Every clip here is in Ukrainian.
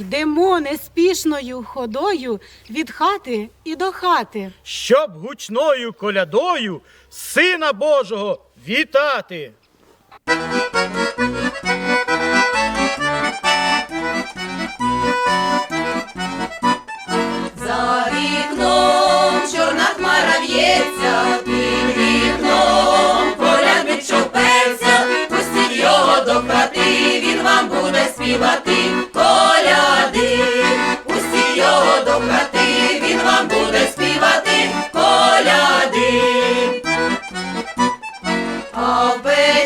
Йдемо неспішною ходою від хати і до хати. Щоб гучною колядою Сина Божого вітати.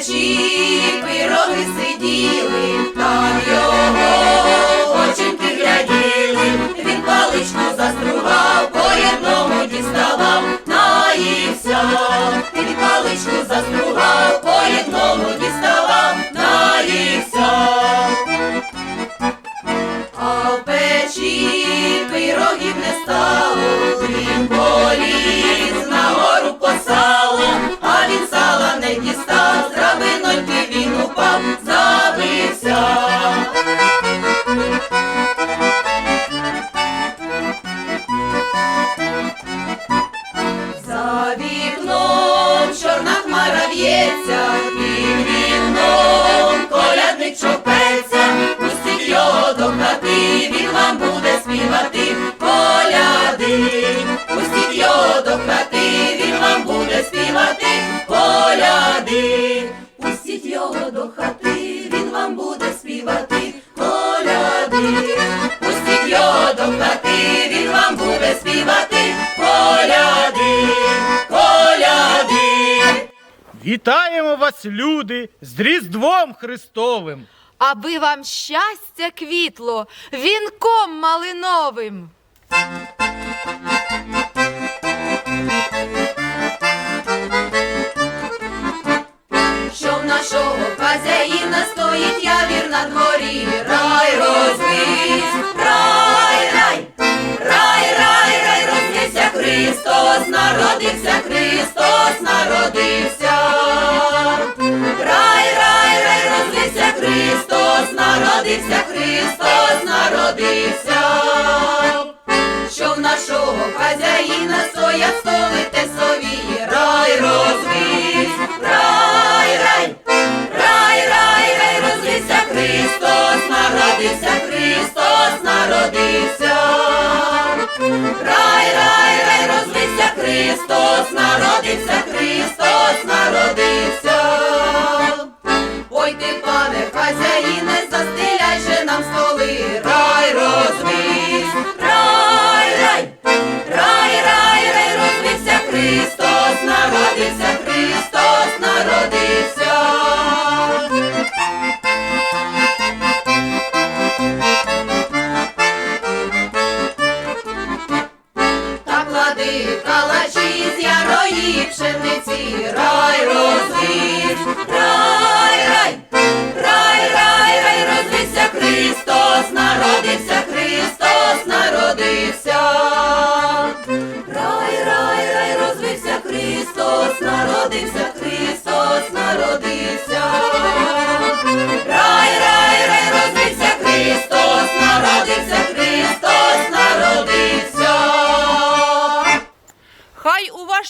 she петься, піввіном колядник чопеться, пустить його хати, він вам буде співати, коляди, пустіть його хати, він вам буде співати, коляди, пустіть його до хати. Вітаємо вас, люди, з Різдвом Христовим. Аби вам щастя квітло вінком малиновим. Що в нашого хазяїна стоїть явір на дворі. Христос народився, що в нашого хазяїна соя столите.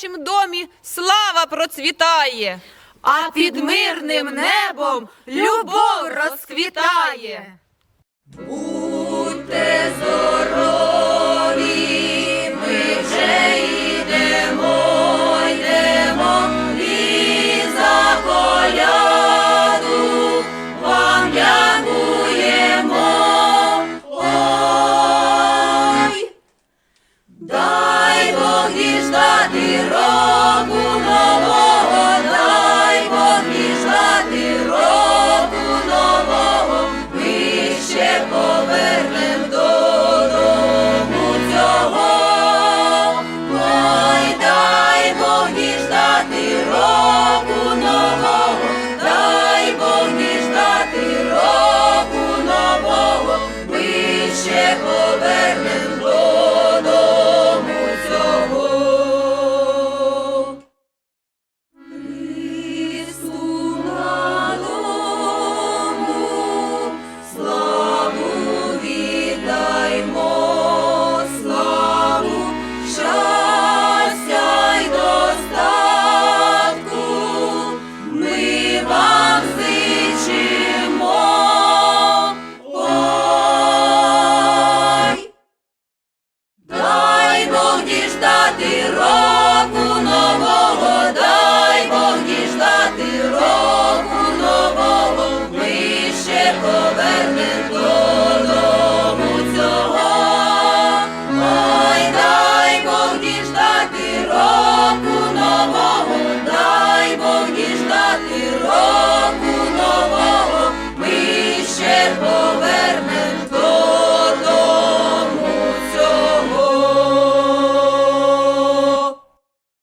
вашім домі слава процвітає, а під мирним небом любов розквітає.